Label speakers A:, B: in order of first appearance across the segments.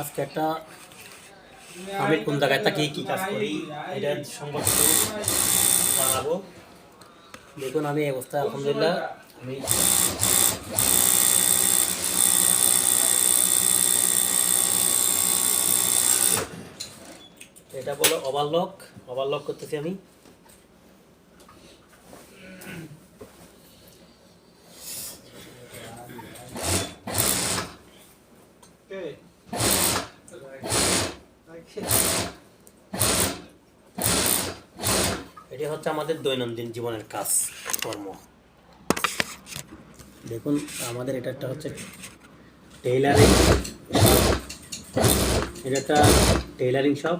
A: আজকে একটা আমি কোন জায়গায় থাকি কী কাজ করি, এটা দেখুন, আমি আলহামদুলিল্লাহ, আমি এটা বলো ওভারলক ওভারলক করতেছি আমি। এটি হচ্ছে আমাদের দৈনন্দিন জীবনের কাজ, কর্ম। দেখুন, আমাদের এটা একটা হচ্ছে টেইলারিং এটা একটা টেইলারিং শপ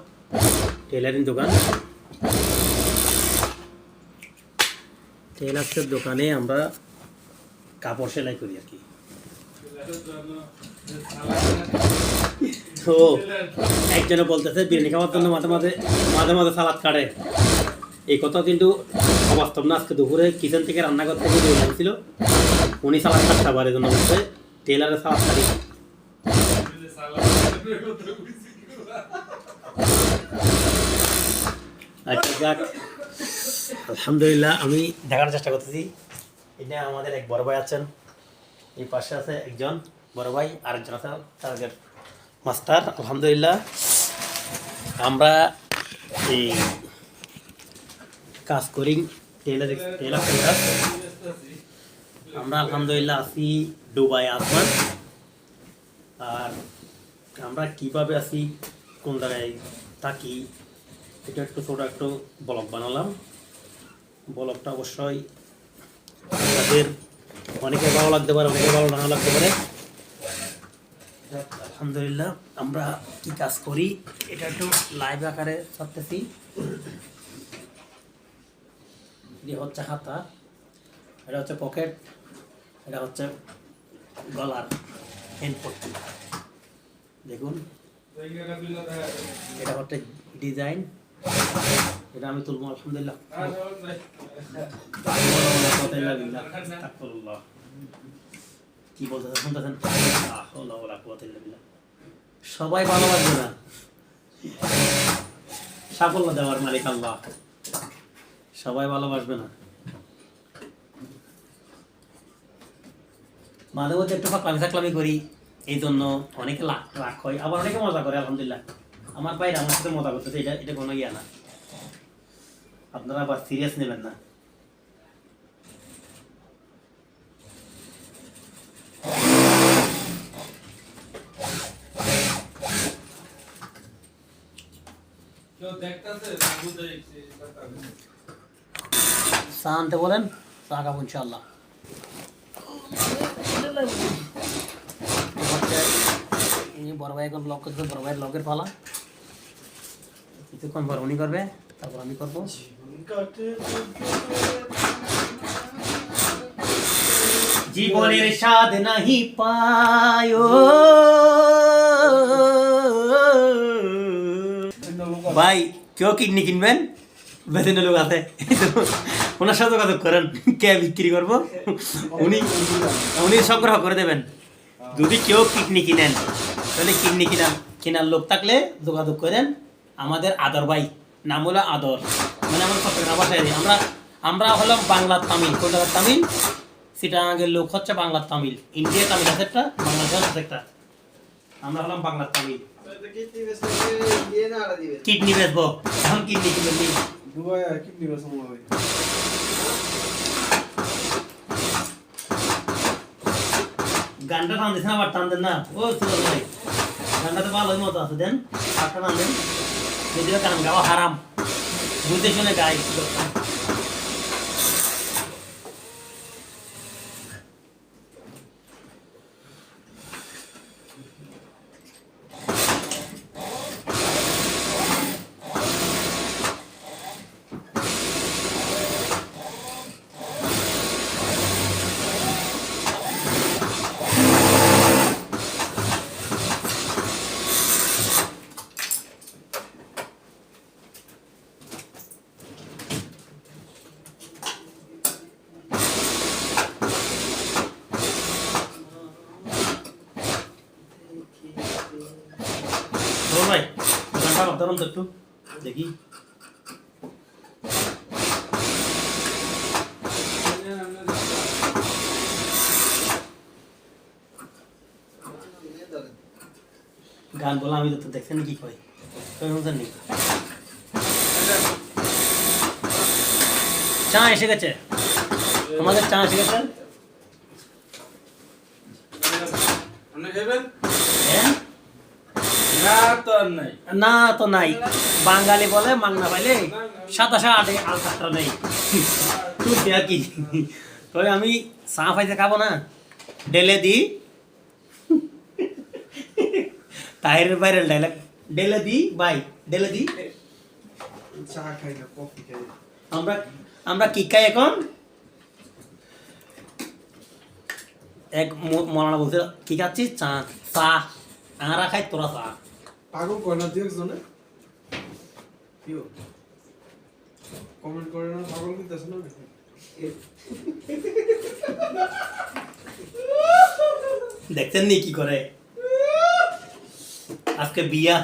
A: টেইলারিং দোকান। টেইলার্সের দোকানে আমরা কাপড় সেলাই করি আর কি। তো একজনে বলতেছে, বিরিয়ানি খাওয়ার জন্য মাঝে মাঝে মাঝে মাঝে সালাদ কাটে। এই কথা কিন্তু অবাস্তব না, আজকে দুপুরে কিচেন থেকে রান্নাঘর থেকে যে ছিল উনি সালাদ কাটতে পারে জন্য বলছে, টেলারে সালাদ কাটি। আচ্ছা যাক। আলহামদুলিল্লাহ, আমি দেখানোর চেষ্টা করতেছি। এটা আমাদের এক বড় ভাই আছেন। এই পাশে আছে একজন বড় ভাই, আরেকজন আছে তাদের মাস্টার আলহামদুলিল্লাহ। আমরা এই কাজ করি টেলার টেলার আমরা আলহামদুলিল্লাহ আছি ডুবাই আসমান। আর আমরা কীভাবে আছি, কোন জায়গায় থাকি, এটা একটু ছোটো একটু ব্লগ বানালাম। ব্লগটা অবশ্যই তাদের অনেকে ভালো লাগতে পারে অনেকে ভালো না লাগতে পারে। আলহামদুলিল্লাহ আমরা কি কাজ করি? এটা একটু লাইভ আকারে ছাড়তেছি। এটি হচ্ছে হাতা এটা হচ্ছে পকেট এটা হচ্ছে গলার হ্যান্ড পট্টি দেখুন এটা হচ্ছে ডিজাইন এটা আমি তুলবো আলহামদুলিল্লাহ। কি শুনতেছেন। সবাই ভালোবাসবে না। সাফল্য দেওয়ার মালিক আল্লাহ। সবাই ভালোবাসবে না। মাঝে মধ্যে একটু ফাঁকলামি থাকলামি করি এই জন্য অনেকে লাখ রাগ হয়। আবার অনেকে মজা করে, আলহামদুলিল্লাহ। আমার বাইরে আমার সাথে মজা করতেছে, এটা এটা কোনো ইয়া না। আপনারা আবার সিরিয়াস নেবেন না। চা আনতে বলেন চা খাব ইনশাল্লাহ বড় ভাই এখন ব্লগ করতে বড় ভাইয়ের ব্লগের পালা। কিছুক্ষণ পর উনি করবে তারপর আমি করব। জীবনের স্বাদ নাহি পায়ো ভাই, কেউ কিডনি কিনবেন? বেতন লোক আছে। ওনার সাথে যোগাযোগ করেন, কে বিক্রি করব? উনি উনি সংগ্রহ করে দেবেন। যদি কেউ কিডনি কিনেন, তাহলে কিডনি কিনা, কেনার লোক থাকলে যোগাযোগ করেন। আমাদের আদর ভাই, নাম হলো আদর। মানে আমার চট্টগ্রাম ভাষায় আমরা আমরা হলাম বাংলার তামিল। কলকাতার তামিল, সিটাঙ্গের লোক হচ্ছে বাংলার তামিল। ইন্ডিয়া তামিল আছে একটা বাংলাদেশ আছে একটা। আমরা হলাম বাংলার তামিল। কিডনি বেচবো। এখন কিডনি কিনে দিই কিনবেন গানটা টান দিস না আবার, টান দেন না? ও সুন্দর ভাই। গানটা তো ভালোই মতো আছে, দেন। আটটা টান দেন। যদিও গান গাওয়া হারাম। বুঝতে শুনে গাই। ধরুন তো একটু, দেখি। গান বলা আমি তো দেখছেন কি কই শুনছেন নি চা এসে গেছে। আমাদের চা এসে গেছে?
B: না তো নাই।
A: না তো নাই। বাঙালি বলে মাংনা পাইলে সাতাশে আটে আলকাটা নেই। তুই দেয়া কি। তবে আমি চা পাইতে খাব না ডেলে দি। তাহিরের বাইরের ডাইলগ ডেলে দি বাই ডেলে দি।
B: চা খাই না কফি খাই
A: আমরা আমরা কি খাই এখন? এক ম- মৌলানা বলছে কি খাচ্ছিস? চা চা। আরা খাই তোরা চা।
B: পাগল করে না তুই একজনে? কি কমেন্ট করে না পাগল করতেছ না
A: দেখতেন নি কি করে? আজকে বিয়া।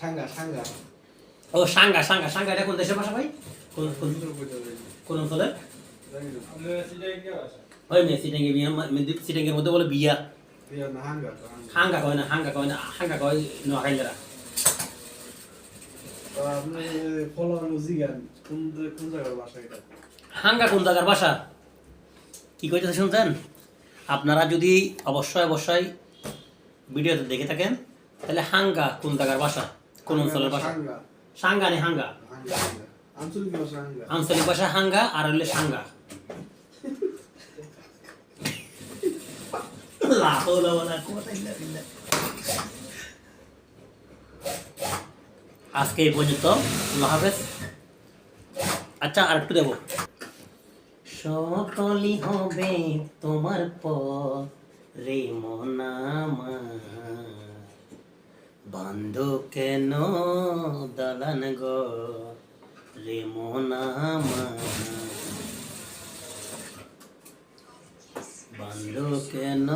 B: সাঙ্গা সাঙ্গা।
A: ও সাঙ্গা সাঙ্গা সাঙ্গা এটা কোন দেশের ভাষা ভাই? কোন কোন কোন অঞ্চলে ওই মেয়ে সিটাঙ্গে বিয়া মে- সিটাঙ্গের মধ্যে বলে বিয়া। হাঙ্গা কয় না হাঙ্গা কয় না হাঙ্গা কয় নোয়াখাইলেরা
B: কোন জায়গার বাসা
A: হাঙ্গা কোন জায়গার ভাষা কি কইতেছে শুনছেন? আপনারা যদি অবশ্যই অবশ্যই ভিডিওতে দেখে থাকেন তাহলে হাঙ্গা কোন জায়গার ভাষা কোন অঞ্চলের ভাষা
B: সাঙ্গা
A: নেই হাঙ্গা।
B: আঞ্চলিক ভাষা হাঙ্গা।
A: আঞ্চলিক ভাষা হাঙ্গা আর হইলে সাঙ্গা। আজকে এই পর্যন্ত। আল্লাহ আচ্ছা আর একটু দেবো। সকলি হবে তোমার পর রে মনামা বান্ধ কেন দালান গো? রে মনামা বান্ধ কেন